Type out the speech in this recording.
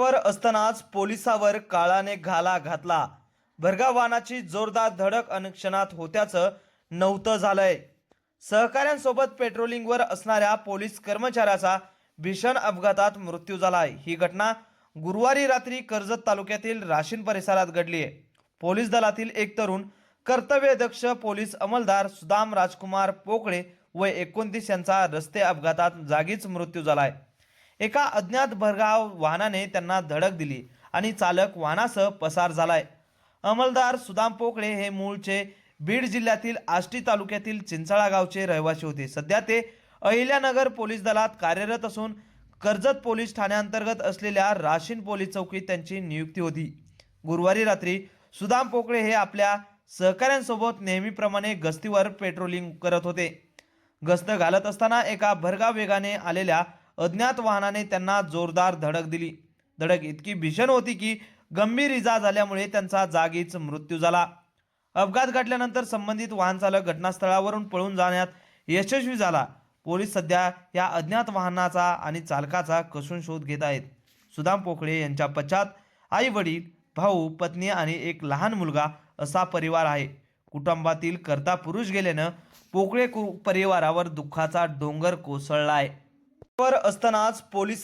वर असतानाच पोलिसावर काळाने घाला घातला. भरगा वाहनाची जोरदार धडक अनक्षणात होत्याचं नव्हतं झालंय. सहकाऱ्यांसोबत पेट्रोलिंगवर असणाऱ्या पोलीस कर्मचाऱ्याचा भीषण अपघातात मृत्यू झालाय. ही घटना गुरुवारी रात्री कर्जत तालुक्यातील राशीन परिसरात घडली आहे पोलीस दलातील एक तरुण कर्तव्यदक्ष पोलीस अंमलदार सुदाम राजकुमार पोकळे व एकोणतीस यांचा रस्ते अपघातात जागीच मृत्यू झालाय. एका अज्ञात भरगाव वाहनाने त्यांना धडक दिली आणि चालक वाहनासह पसार झालाय. अंमलदार सुदाम पोकळे हे मूळचे बीड जिल्ह्यातील आष्टी तालुक्यातील चिंचाळा गावचे रहिवासी होते. सध्या ते अहिल्यानगर पोलीस दलात कार्यरत असून कर्जत पोलीस ठाण्याअंतर्गत असलेल्या राशीन पोलीस चौकीत त्यांची नियुक्ती होती. गुरुवारी रात्री सुदाम पोकळे हे आपल्या सहकाऱ्यांसोबत नेहमीप्रमाणे गस्तीवर पेट्रोलिंग करत होते. गस्त घालत असताना एका भरगाव वेगाने आलेल्या अज्ञात वाहनाने त्यांना जोरदार धडक दिली. धडक इतकी भीषण होती की गंभीर इजा झाल्यामुळे त्यांचा जागीच मृत्यू झाला. अपघात घडल्यानंतर संबंधित वाहनचालक घटनास्थळावरून पळून जाण्यात यशस्वी झाला. पोलीस सध्या या अज्ञात वाहनाचा आणि चालकाचा कसून शोध घेत आहेत. सुदाम पोखळे यांच्या पश्चात आई वडील भाऊ पत्नी आणि एक लहान मुलगा असा परिवार आहे. कुटुंबातील कर्ता पुरुष गेल्यानं पोकळे कु- परिवारावर दुःखाचा डोंगर कोसळला आहे. असतानाच पोलिसांनी